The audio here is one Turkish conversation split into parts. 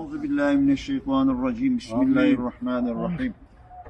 Euzu billahi mineşşeytanirracim. Bismillahirrahmanirrahim.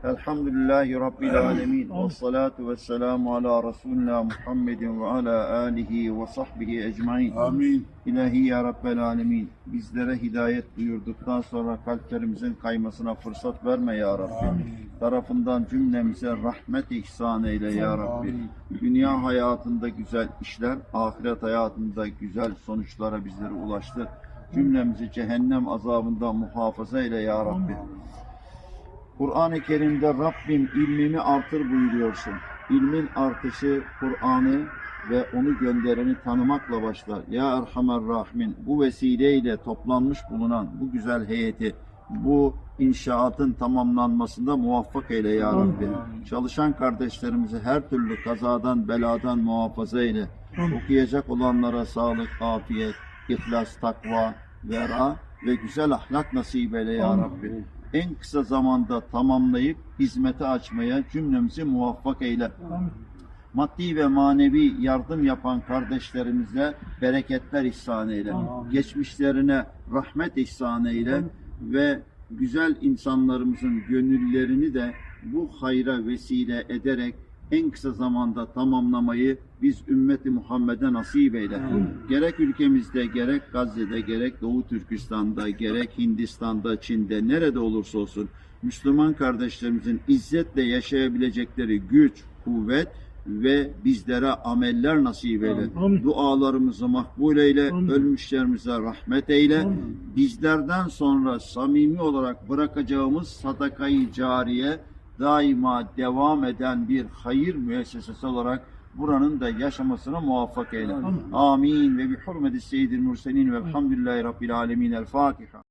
Elhamdülillahi Rabbil alemin. Ve salatu ve selamu ala Resulina Muhammedin ve ala alihi ve sahbihi ecmain. Amin. İlahi ya Rabbel alemin. Bizlere hidayet buyurduktan sonra kalplerimizin kaymasına fırsat verme ya Rabbi. Amin. Tarafından cümlemize rahmet ihsan eyle ya Rabbi. Amin. Dünya hayatında güzel işler, ahiret hayatında güzel sonuçlara bizleri ulaştır. Cümlemizi cehennem azabından muhafaza eyle ya Rabbi. Kur'an-ı Kerim'de Rabbim ilmimi artır buyuruyorsun. İlmin artışı Kur'an'ı ve onu göndereni tanımakla başlar. Ya Erhamer Rahimin bu vesileyle toplanmış bulunan bu güzel heyeti bu inşaatın tamamlanmasında muvaffak eyle ya Rabbi. Çalışan kardeşlerimizi her türlü kazadan, beladan muhafaza eyle. Okuyacak olanlara sağlık, afiyet, ihlas, takva, vera ve güzel ahlak nasip eyle ya Rabbi. En kısa zamanda tamamlayıp hizmete açmaya cümlemizi muvaffak eyle. Maddi ve manevi yardım yapan kardeşlerimize bereketler ihsan eyle. Geçmişlerine rahmet ihsan eyle ve güzel insanlarımızın gönüllerini de bu hayra vesile ederek en kısa zamanda tamamlamayı biz ümmeti Muhammed'e nasip eyle. Gerek ülkemizde, gerek Gazze'de, gerek Doğu Türkistan'da, gerek Hindistan'da, Çin'de, nerede olursa olsun Müslüman kardeşlerimizin izzetle yaşayabilecekleri güç, kuvvet ve bizlere ameller nasip eyle. Amin. Dualarımızı makbul eyle, Amin. ölmüşlerimize rahmet eyle. Amin. Bizlerden sonra samimi olarak bırakacağımız sadakayı cariye daima devam eden bir hayır müessesesi olarak buranın da yaşamasına muvaffak eyle. Amin. Amin ve bi hurmeti seyyidil murselin velhamdülillahi rabbil alemin. El Fatiha.